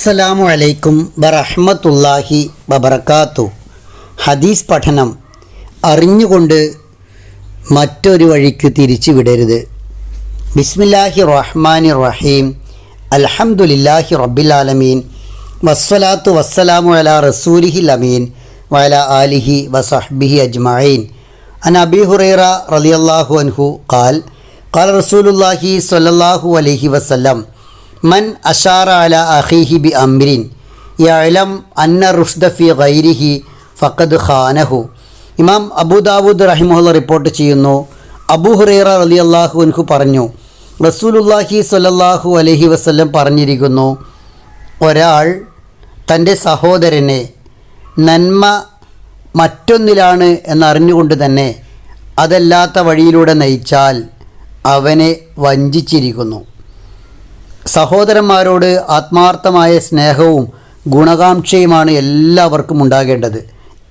അസ്സലാമു അലൈക്കും വറഹ്മത്തുള്ളാഹി വബർക്കാത്തു ഹദീസ് പഠനം അറിഞ്ഞുകൊണ്ട് മറ്റൊരു വഴിക്ക് തിരിച്ചു വിടരുത്. ബിസ്മില്ലാഹി റഹ്മാനി റഹീം. അൽഹംദുലില്ലാഹി റബ്ബിൽ ആലമീൻ. വസ്സലാത്തു വസ്സലാമു അല റസൂലിഹി അമീൻ. വല ആലിഹി വസഹ്ബിഹി അജ്മഈൻ. അൻ അബി ഹുറൈറ റളിയല്ലാഹു അൻഹു ഖാൽ. ഖാല റസൂലുള്ളാഹി സ്വല്ലല്ലാഹു അലൈഹി വസല്ലം. മൻ അഷാറ അല അഖീഹി ബി അംരിൻ. യഅലം അന്ന റുഷ്ദ ഫി ഗൈരിഹി ഫഖദ് ഖാനഹു. ഇമാം അബൂദാവൂദ് റഹിമുല്ല റിപ്പോർട്ട് ചെയ്യുന്നു. അബൂ ഹുറൈറ റളിയല്ലാഹു അൻഹു പറഞ്ഞു റസൂലുല്ലാഹി സ്വല്ലല്ലാഹു അലഹി വസ്ല്ലം പറഞ്ഞിരിക്കുന്നു ഒരാൾ തന്റെ സഹോദരനെ നന്മ മറ്റൊന്നിലാണ് എന്നറിഞ്ഞുകൊണ്ട് തന്നെ അതല്ലാത്ത വഴിയിലൂടെ നയിച്ചാൽ അവനെ വഞ്ചിച്ചിരിക്കുന്നു. സഹോദരന്മാരോട് ആത്മാർത്ഥമായ സ്നേഹവും ഗുണകാംക്ഷയുമാണ് എല്ലാവർക്കും ഉണ്ടാകേണ്ടത്.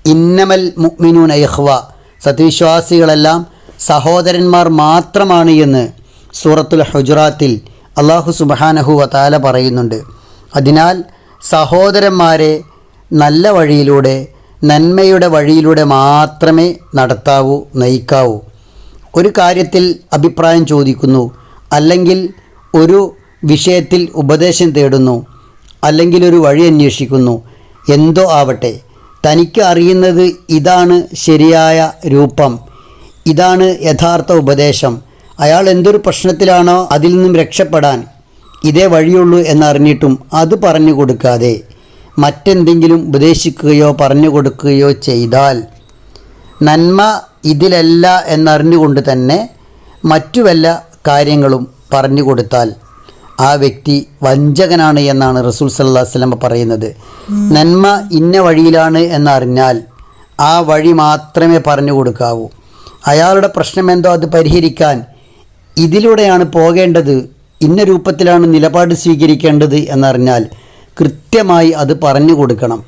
ഇന്നമൽ മുഅ്മിനൂന ഇഖ്വ. സത്യവിശ്വാസികളെല്ലാം സഹോദരന്മാർ മാത്രമാണ് എന്ന് സൂറത്തുൽ ഹുജറാത്തിൽ അള്ളാഹു സുബഹാനഹു വതാല പറയുന്നുണ്ട്. അതിനാൽ സഹോദരന്മാരെ നല്ല വഴിയിലൂടെ നന്മയുടെ വഴിയിലൂടെ മാത്രമേ നടത്താവൂ നയിക്കാവൂ. ഒരു കാര്യത്തിൽ അഭിപ്രായം ചോദിക്കുന്നു. അല്ലെങ്കിൽ ഒരു വിഷയത്തിൽ ഉപദേശം തേടുന്നു അല്ലെങ്കിൽ ഒരു വഴി അന്വേഷിക്കുന്നു എന്തോ ആവട്ടെ. തനിക്ക് അറിയുന്നത് ഇതാണ് ശരിയായ രൂപം ഇതാണ് യഥാർത്ഥ ഉപദേശം. അയാൾ എന്തൊരു പ്രശ്നത്തിലാണോ അതിൽ നിന്നും രക്ഷപ്പെടാൻ ഇതേ വഴിയുള്ളൂ എന്നറിഞ്ഞിട്ടും അത് പറഞ്ഞു കൊടുക്കാതെ മറ്റെന്തെങ്കിലും ഉപദേശിക്കുകയോ പറഞ്ഞു കൊടുക്കുകയോ ചെയ്താൽ നന്മ ഇതിലല്ല എന്നറിഞ്ഞുകൊണ്ട് തന്നെ മറ്റു വല്ല കാര്യങ്ങളും പറഞ്ഞു കൊടുത്താൽ ആ വ്യക്തി വഞ്ചകനാണ് എന്നാണ് റസൂൽ സല്ലാ വസ്ലമ പറയുന്നത്. നന്മ ഇന്ന വഴിയിലാണ് എന്നറിഞ്ഞാൽ ആ വഴി മാത്രമേ പറഞ്ഞു കൊടുക്കാവൂ. അയാളുടെ പ്രശ്നം എന്തോ അത് പരിഹരിക്കാൻ ഇതിലൂടെയാണ് പോകേണ്ടത്. ഇന്ന രൂപത്തിലാണ് നിലപാട് സ്വീകരിക്കേണ്ടത് എന്നറിഞ്ഞാൽ കൃത്യമായി അത് പറഞ്ഞു കൊടുക്കണം.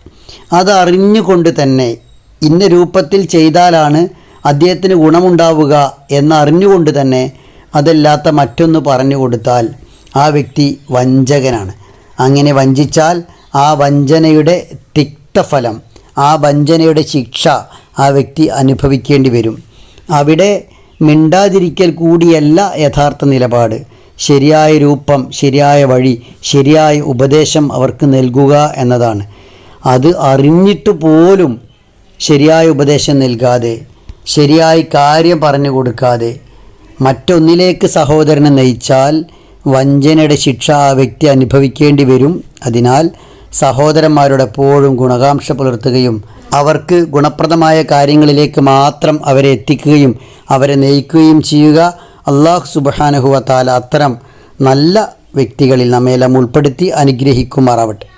അതറിഞ്ഞുകൊണ്ട് തന്നെ ഇന്ന രൂപത്തിൽ ചെയ്താലാണ് അദ്ദേഹത്തിന് ഗുണമുണ്ടാവുക എന്നറിഞ്ഞുകൊണ്ട് തന്നെ അതല്ലാത്ത മറ്റൊന്ന് പറഞ്ഞു കൊടുത്താൽ ആ വ്യക്തി വഞ്ചകനാണ്. അങ്ങനെ വഞ്ചിച്ചാൽ ആ വഞ്ചനയുടെ തിക്തഫലം ആ വഞ്ചനയുടെ ശിക്ഷ ആ വ്യക്തി അനുഭവിക്കേണ്ടി വരും. അവിടെ മിണ്ടാതിരിക്കൽ കൂടിയല്ല യഥാർത്ഥ നിലപാട്. ശരിയായ രൂപം ശരിയായ വഴി ശരിയായ ഉപദേശം അവർക്ക് നൽകുക എന്നതാണ്. അത് അറിഞ്ഞിട്ട് പോലും ശരിയായ ഉപദേശം നൽകാതെ ശരിയായ കാര്യം പറഞ്ഞു കൊടുക്കാതെ മറ്റൊന്നിലേക്ക് സഹോദരനെ നയിച്ചാൽ വഞ്ചനയുടെ ശിക്ഷ ആ വ്യക്തി അനുഭവിക്കേണ്ടി വരും. അതിനാൽ സഹോദരന്മാരുടെ എപ്പോഴും ഗുണകാംക്ഷ പുലർത്തുകയും അവർക്ക് ഗുണപ്രദമായ കാര്യങ്ങളിലേക്ക് മാത്രം അവരെ എത്തിക്കുകയും അവരെ നയിക്കുകയും ചെയ്യുക അള്ളാഹു സുബാനഹുവ താല അത്തരം നല്ല വ്യക്തികളിൽ നമ്മയെല്ലാം ഉൾപ്പെടുത്തി അനുഗ്രഹിക്കുമാറാവട്ടെ.